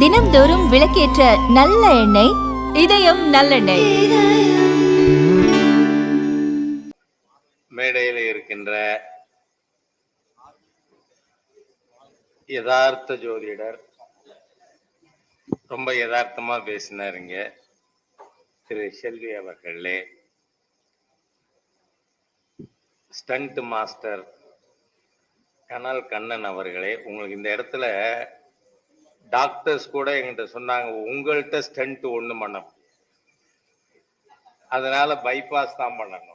தினம்தோறும் விளக்கேற்ற நல்ல எண்ணெய் இதயம் நல்லெண்ணெய். மேடையில் இருக்கின்ற யதார்த்த ஜோதிடர் ரொம்ப யதார்த்தமா பேசினாருங்க திரு செல்வி அவர்களே. ஸ்டண்ட் மாஸ்டர் கனல் கண்ணன் அவர்களே உங்களுக்கு இந்த இடத்துல டாக்டர்ஸ் கூட எங்கிட்ட சொன்னாங்க உங்கள்கிட்ட ஸ்டண்ட் ஒண்ணு பண்ண அதனால பைபாஸ் தான் பண்ணணும்.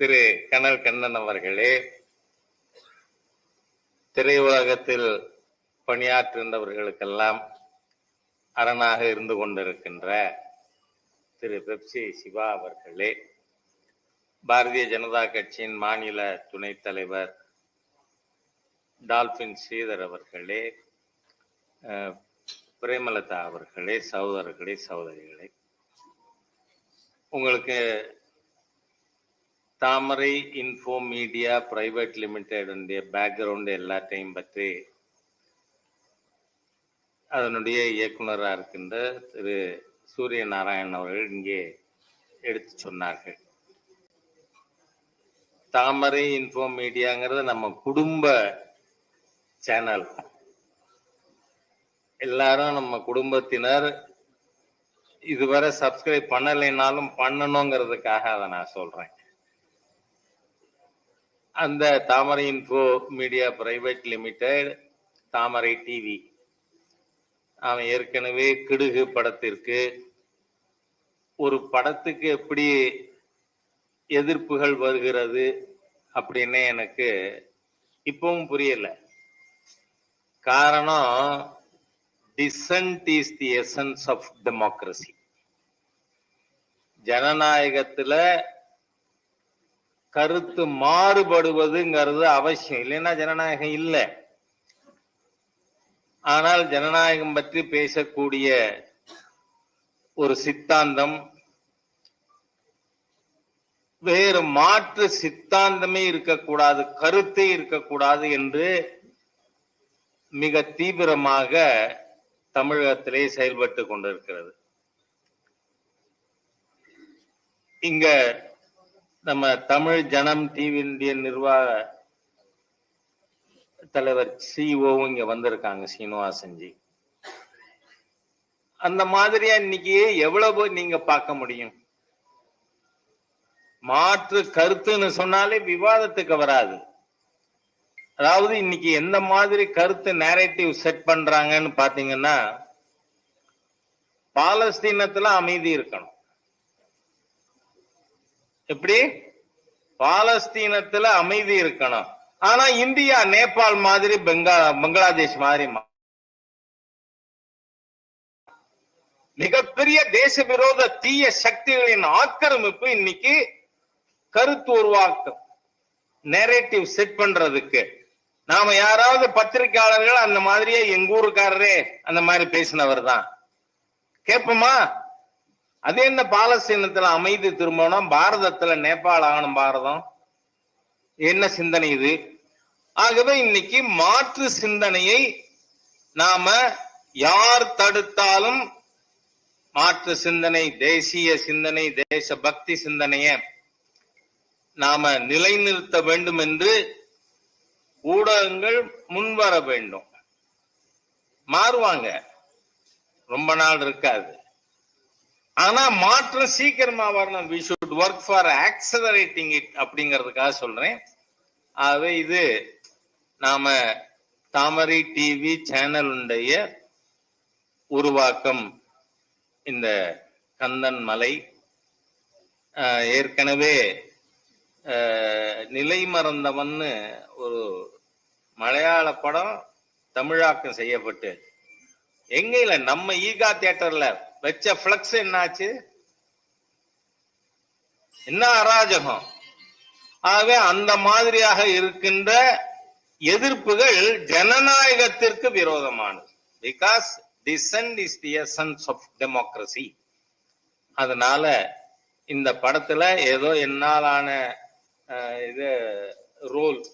திரு கனல் கண்ணன் அவர்களே திரையுலகத்தில் பணியாற்றுகின்றவர்களுக்கெல்லாம் அரணாக இருந்து கொண்டிருக்கின்ற திரு பெப்சி சிவா அவர்களே பாரதிய ஜனதா கட்சியின் மாநில துணைத் தலைவர் டால்பின் ஸ்ரீதர் அவர்களே பிரேமலதா அவர்களே சகோதரர்களே சகோதரிகளே. உங்களுக்கு Thamarai info media private limited background எல்லாத்தையும் பற்றி அதனுடைய இயக்குனராக இருக்கின்ற திரு சூரிய நாராயணன் அவர்கள் இங்கே எடுத்து சொன்னார்கள். தாமரை இன்ஃபோ மீடியாங்கிறது நம்ம குடும்ப சேனல் எல்லாரும் நம்ம குடும்பத்தினர் இதுவரை சப்ஸ்கிரைப் பண்ணலைனாலும் பண்ணணுங்கிறதுக்காக அதை நான் சொல்றேன். அந்த Thamarai info media private limited Thamarai TV அவன் ஏற்கனவே கிடுகு படத்திற்கு ஒரு படத்துக்கு எப்படி எதிர்ப்புகள் வருகிறது அப்படின்னு எனக்கு இப்பவும் புரியல. காரணம் dissent is the essence of democracy ஜனநாயகத்துல கருத்து மாறுபடுவதுங்கிறது அவசியம். இல்லைன்னா ஜனநாயகம் இல்லை. ஆனால் ஜனநாயகம் பற்றி பேசக்கூடிய ஒரு சித்தாந்தம் வேறு மாற்று சித்தாந்தமே இருக்கக்கூடாது கருத்தே இருக்கக்கூடாது என்று மிக தீவிரமாக தமிழகத்திலே செயல்பட்டு கொண்டிருக்கிறது. இங்க நம்ம தமிழ் ஜனம் டிவியினுடைய நிர்வாக தலைவர் சிஓவும் இங்க வந்திருக்காங்க சீனிவாசன்ஜி. அந்த மாதிரியா இன்னைக்கு எவ்வளவு நீங்க பார்க்க முடியும்? மாற்று கருத்துன்னு சொன்னாலே விவாதத்துக்கு வராது. அதாவது இன்னைக்கு எந்த மாதிரி கருத்து நேரேட்டிவ் செட் பண்றாங்கன்னு பாத்தீங்கன்னா பாலஸ்தீனத்துல அமைதி இருக்கணும். எப்படி? பாலஸ்தீனத்துல அமைதி இருக்கணும். ஆனா இந்தியா நேபாள் மாதிரி பெங்கா பங்களாதேஷ் மாதிரி மிகப்பெரிய தேச விரோத தீய சக்திகளின் ஆக்கிரமிப்பு இன்னைக்கு கருத்து உருவாக்கம் நேரேட்டிவ் செட் பண்றதுக்கு. நாம யாராவது பத்திரிக்கையாளர்கள் அந்த மாதிரியே எங்க ஊருக்காரரே அந்த மாதிரி பேசினவர் தான். கேட்போமா அது என்ன பாலஸ்தீனத்துல அமைதி திரும்பணும் பாரதத்துல நேபாள் ஆகணும் பாரதம். என்ன சிந்தனை இது? ஆகவே இன்னைக்கு மாற்று சிந்தனையை நாம யார் தடுத்தாலும் மாற்று சிந்தனை தேசிய சிந்தனை தேச பக்தி சிந்தனையை நாம நிலைநிறுத்த வேண்டும் என்று ஊடகங்கள் முன்வர வேண்டும். மாறுவாங்க. ரொம்ப நாள் இருக்காது. ஆனா மாற்றம் சீக்கிரமா வரணும். We should work for accelerating it அப்படிங்கிறதுக்காக சொல்றேன். ஆகவே இது நாம தாமரை டிவி சேனலுடைய உருவாக்கம். இந்த கந்தன் மலை ஏற்கனவே நிலை மறந்தவன்னு ஒரு மலையாள படம் தமிழாக்கம் செய்யப்பட்டு எங்க இல்ல நம்ம ஈகா தியேட்டர்ல வச்ச பிளக்ஸ் என்னாச்சு? என்ன அராஜகம்? ஆகவே அந்த மாதிரியாக இருக்கின்ற எதிர்ப்புகள் ஜனநாயகத்திற்கு விரோதமானது. Because dissent is the essence of democracy அதனால இந்த படத்துல ஏதோ என்னாலான இது ரோல்.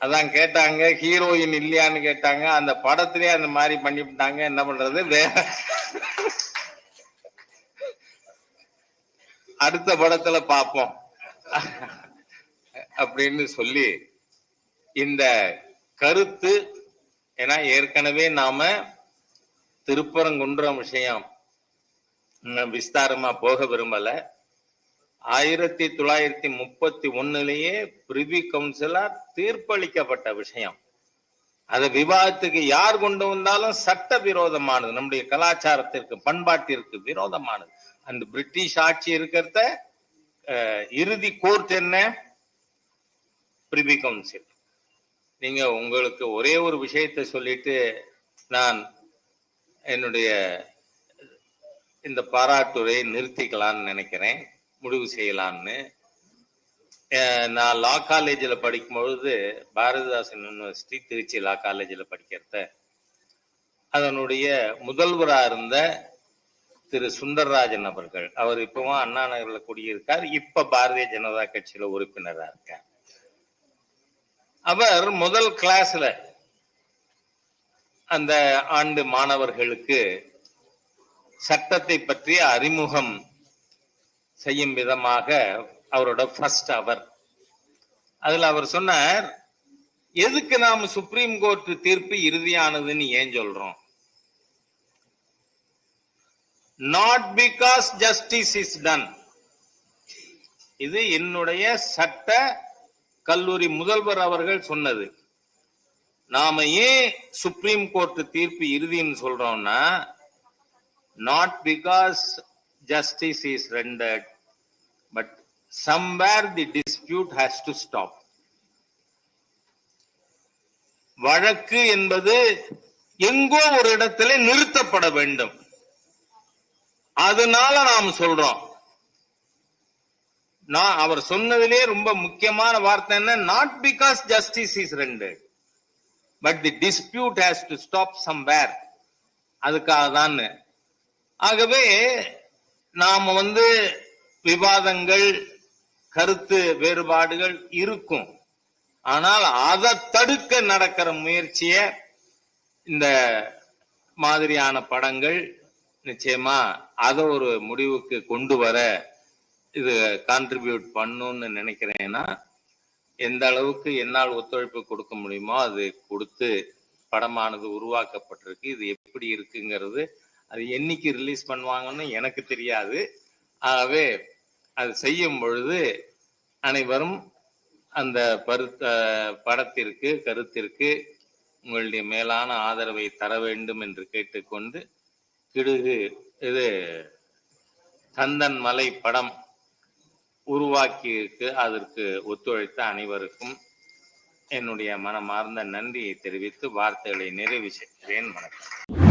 அதான் கேட்டாங்க ஹீரோயின் இல்லையான்னு கேட்டாங்க. அந்த படத்திலே அந்த மாதிரி பண்ணிவிட்டாங்க. என்ன பண்றது? வேற அடுத்த படத்துல பார்ப்போம். அப்படின்னு சொல்லி இந்த கருத்து ஏன்னா ஏற்கனவே நாம திருப்பரங்குன்றம் விஷயம் விஸ்தாரமா போக விரும்பல. ஆயிரத்தி தொள்ளாயிரத்தி முப்பத்தி ஒன்னுலேயே பிரிவி கவுன்சிலா தீர்ப்பளிக்கப்பட்ட விஷயம். அதை விவாதத்துக்கு யார் கொண்டு வந்தாலும் சட்ட விரோதமானது நம்முடைய கலாச்சாரத்திற்கு பண்பாட்டிற்கு விரோதமானது. அந்த பிரிட்டிஷ் ஆட்சி இருக்கிறத இறுதி கோர்ட் என்ன? Privy council. நீங்க உங்களுக்கு ஒரே ஒரு விஷயத்தை சொல்லிட்டு நான் என்னுடைய இந்த பாராட்டுரையை நிறுத்திக்கலாம்னு நினைக்கிறேன். முடிவு செய்யலாம்னு நான் லா காலேஜில் படிக்கும்பொழுது பாரதிதாசன் யூனிவர்சிட்டி திருச்சி லா காலேஜில் படிக்கிறத அதனுடைய முதல்வராக இருந்த திரு சுந்தரராஜன் அவர்கள். அவர் இப்பவும் அண்ணா நகரில் குடியிருக்கார். இப்ப பாரதிய ஜனதா கட்சியில உறுப்பினராக இருக்கார். அவர் முதல் கிளாஸ்ல அந்த ஆண்டு மாணவர்களுக்கு சட்டத்தை பற்றிய அறிமுகம் செய்யும் விதமாக அவரோட ஃபர்ஸ்ட் அவர் அதுல அவர் சொன்னார் எதுக்கு நாம் சுப்ரீம் கோர்ட் தீர்ப்பு இறுதியானதுன்னு ஏன் சொல்றோம்? Not because justice is done இது என்னுடைய சட்ட கல்லூரி முதல்வர் அவர்கள் சொன்னது. நாம ஏன் சுப்ரீம் கோர்ட் தீர்ப்பு இறுதின்னு சொல்றோம்னா not because justice is rendered but somewhere the dispute has to stop வழக்கு என்பது எங்கோ ஒரு இடத்துல நிறுத்தப்பட வேண்டும். அதனால நாம் சொல்றோம். நான் அவர் சொன்னதிலே ரொம்ப முக்கியமான வார்த்தை என்ன? Not because justice is rendered but the dispute has to stop somewhere அதுக்காக தான் ஆகவே நாம வந்து விவாதங்கள் கருத்து வேறுபாடுகள் இருக்கும். ஆனால் அதை தடுக்க நடக்கிற முயற்சிய இந்த மாதிரியான படங்கள் நிச்சயமா அதை ஒரு முடிவுக்கு கொண்டு வர இது கான்ட்ரிபியூட் பண்ணும்னு நினைக்கிறேன்னா எந்த அளவுக்கு என்னால் ஒத்துழைப்பு கொடுக்க முடியுமோ அது கொடுத்து படமானது உருவாக்கப்பட்டிருக்கு. இது எப்படி இருக்குங்கிறது அது என்னைக்கு ரிலீஸ் பண்ணுவாங்கன்னு எனக்கு தெரியாது. ஆகவே அது செய்யும் பொழுது அனைவரும் அந்த பருத்த படத்திற்கு கருத்திற்கு உங்களுடைய மேலான ஆதரவை தர வேண்டும் என்று கேட்டுக்கொண்டு கிடுகு இது கந்தன் மலை படம் உருவாக்கியிருக்கு. அதற்கு ஒத்துழைத்த அனைவருக்கும் என்னுடைய மனமார்ந்த நன்றியை தெரிவித்து வார்த்தைகளை நிறைவு செய்கிறேன். வணக்கம்.